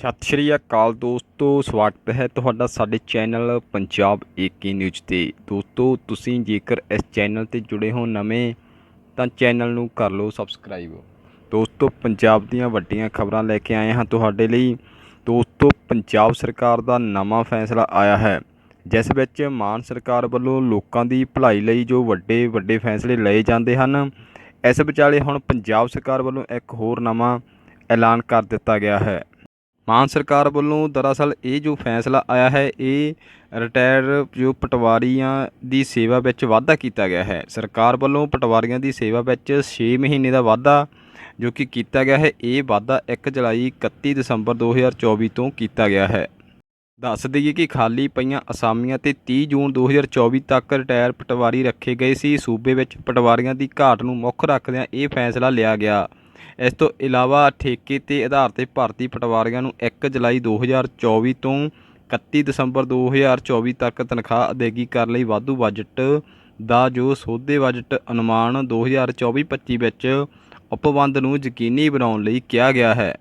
ਸਤਿ ਸ਼੍ਰੀ ਅਕਾਲ ਦੋਸਤੋ, ਸਵਾਗਤ ਹੈ ਤੁਹਾਡਾ ਸਾਡੇ ਚੈਨਲ ਪੰਜਾਬ ਏਕੇ ਨਿਊਜ਼ ਤੇ। ਦੋਸਤੋ, ਤੁਸੀਂ ਜੇਕਰ ਇਸ ਚੈਨਲ ਤੇ ਜੁੜੇ ਹੋ ਨਵੇਂ, ਤਾਂ ਚੈਨਲ ਨੂੰ ਕਰ ਲਓ ਸਬਸਕ੍ਰਾਈਬ। ਦੋਸਤੋ, ਪੰਜਾਬ ਦੀਆਂ ਵੱਡੀਆਂ ਖਬਰਾਂ ਲੈ ਕੇ ਆਏ ਹਾਂ ਤੁਹਾਡੇ ਲਈ। ਦੋਸਤੋ, ਪੰਜਾਬ ਸਰਕਾਰ ਦਾ ਨਵਾਂ ਫੈਸਲਾ ਆਇਆ ਹੈ, ਜਿਸ ਵਿੱਚ ਮਾਨ ਸਰਕਾਰ ਵੱਲੋਂ ਲੋਕਾਂ ਦੀ ਭਲਾਈ ਲਈ ਜੋ ਵੱਡੇ ਵੱਡੇ ਫੈਸਲੇ ਲਏ ਜਾਂਦੇ ਹਨ, ਇਸ ਵਿਚਾਲੇ ਹੁਣ ਪੰਜਾਬ ਸਰਕਾਰ ਵੱਲੋਂ ਇੱਕ ਹੋਰ ਨਵਾਂ ਐਲਾਨ ਕਰ ਦਿੱਤਾ ਗਿਆ ਹੈ। ਮਾਨ ਸਰਕਾਰ ਵੱਲੋਂ ਦਰਅਸਲ ਇਹ ਜੋ ਫੈਸਲਾ ਆਇਆ ਹੈ, ਇਹ ਰਿਟਾਇਰ ਜੋ ਪਟਵਾਰੀਆਂ ਦੀ ਸੇਵਾ ਵਿੱਚ ਵਾਧਾ ਕੀਤਾ ਗਿਆ ਹੈ। ਸਰਕਾਰ ਵੱਲੋਂ ਪਟਵਾਰੀਆਂ ਦੀ ਸੇਵਾ ਵਿੱਚ 6 ਮਹੀਨੇ ਦਾ ਵਾਧਾ ਜੋ ਕਿ ਕੀਤਾ ਗਿਆ ਹੈ, ਇਹ ਵਾਧਾ 1 ਜੁਲਾਈ 31 ਦਸੰਬਰ 2024 ਤੋਂ ਕੀਤਾ ਗਿਆ ਹੈ। ਦੱਸ ਦਈਏ ਕਿ ਖਾਲੀ ਪਈਆਂ ਅਸਾਮੀਆਂ ਤੇ 30 ਜੂਨ 2024 ਤੱਕ ਰਿਟਾਇਰ ਪਟਵਾਰੀ ਰੱਖੇ ਗਏ ਸੀ। ਸੂਬੇ ਵਿੱਚ ਪਟਵਾਰੀਆਂ ਦੀ ਘਾਟ ਨੂੰ ਮੁੱਖ ਰੱਖਦਿਆਂ ਇਹ ਫੈਸਲਾ ਲਿਆ ਗਿਆ। ਇਸ ਤੋਂ ਇਲਾਵਾ ਠੇਕੇ ਤੇ ਆਧਾਰ ਤੇ ਭਰਤੀ ਪਟਵਾਰੀਆਂ ਨੂੰ 1 ਜੁਲਾਈ 2024 ਤੋਂ 31 ਦਸੰਬਰ 2024 ਤੱਕ ਤਨਖਾਹ ਅਦਾਇਗੀ ਕਰਨ ਲਈ ਵਾਧੂ ਬਜਟ ਦਾ ਜੋ ਸੋਧੇ ਬਜਟ ਅਨੁਮਾਨ 2024-25 ਵਿੱਚ ਉਪਬੰਧ ਨੂੰ ਯਕੀਨੀ ਬਣਾਉਣ ਲਈ ਕਿਹਾ ਗਿਆ ਹੈ।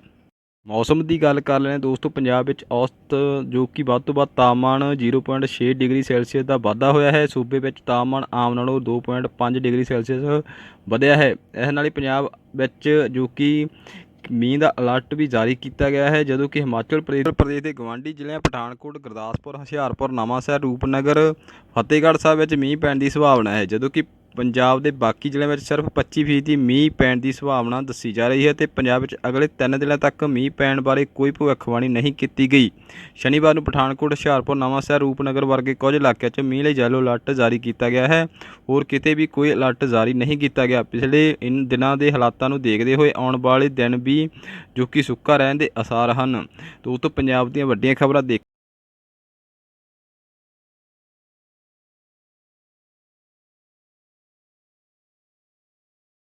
ਮੌਸਮ ਦੀ ਗੱਲ ਕਰ ਲੈਣੇ ਦੋਸਤੋ, ਪੰਜਾਬ ਵਿੱਚ ਔਸਤ ਜੋ ਕਿ ਵੱਧ ਤੋਂ ਵੱਧ ਤਾਪਮਾਨ 0.6 ਡਿਗਰੀ ਸੈਲਸੀਅਸ ਦਾ ਵਾਧਾ ਹੋਇਆ ਹੈ। ਸੂਬੇ ਵਿੱਚ ਤਾਪਮਾਨ ਆਮ ਨਾਲੋਂ 2.5 ਡਿਗਰੀ ਸੈਲਸੀਅਸ ਵਧਿਆ ਹੈ। ਇਸ ਨਾਲ ਹੀ ਪੰਜਾਬ ਵਿੱਚ ਜੋ ਕਿ ਮੀਂਹ ਦਾ ਅਲਰਟ ਵੀ ਜਾਰੀ ਕੀਤਾ ਗਿਆ ਹੈ, ਜਦੋਂ ਕਿ ਹਿਮਾਚਲ ਪ੍ਰਦੇਸ਼ ਪ੍ਰਦੇਸ਼ ਦੇ ਗਵਾਂਢੀ ਜ਼ਿਲ੍ਹਿਆਂ ਪਠਾਨਕੋਟ, ਗੁਰਦਾਸਪੁਰ, ਹੁਸ਼ਿਆਰਪੁਰ, ਨਵਾਂਸ਼ਹਿਰ, ਰੂਪਨਗਰ, ਫਤਿਹਗੜ੍ਹ ਸਾਹਿਬ ਵਿੱਚ ਮੀਂਹ ਪੈਣ ਦੀ ਸੰਭਾਵਨਾ ਹੈ, ਜਦੋਂ ਕਿ ਪੰਜਾਬ ਦੇ ਬਾਕੀ ਜ਼ਿਲ੍ਹਿਆਂ ਵਿੱਚ ਸਿਰਫ 25% ਦੀ ਮੀਂਹ ਪੈਣ ਦੀ ਸੰਭਾਵਨਾ ਦੱਸੀ ਜਾ ਰਹੀ ਹੈ ਤੇ ਪੰਜਾਬ ਵਿੱਚ ਅਗਲੇ 3 ਦਿਨਾਂ ਤੱਕ ਮੀਂਹ ਪੈਣ ਬਾਰੇ ਕੋਈ ਭਵਿੱਖਬਾਣੀ ਨਹੀਂ ਕੀਤੀ ਗਈ। ਸ਼ਨੀਵਾਰ ਨੂੰ ਪਠਾਨਕੋਟ, ਹੁਸ਼ਿਆਰਪੁਰ ਨਵਾਂਸ਼ਹਿਰ ਰੂਪਨਗਰ ਵਰਗੇ ਕੁਝ ਇਲਾਕਿਆਂ 'ਚ ਮੀਂਹ ਲਈ ਯੈਲੋ ਅਲਰਟ ਜਾਰੀ ਕੀਤਾ ਗਿਆ ਹੈ। ਹੋਰ ਕਿਤੇ ਵੀ ਕੋਈ ਅਲਰਟ ਜਾਰੀ ਨਹੀਂ ਕੀਤਾ ਗਿਆ। ਪਿਛਲੇ ਇਨ ਦਿਨਾਂ ਦੇ ਹਾਲਾਤਾਂ ਨੂੰ ਦੇਖਦੇ ਹੋਏ ਆਉਣ ਵਾਲੇ ਦਿਨ ਵੀ ਜੋ ਕਿ ਸੁੱਕਾ ਰਹਿਣ ਦੇ ਅਸਾਰ ਹਨ। ਦੋਸਤੋ ਪੰਜਾਬ ਦੀਆਂ ਵੱਡੀਆਂ ਖਬਰਾਂ ਦੇਖ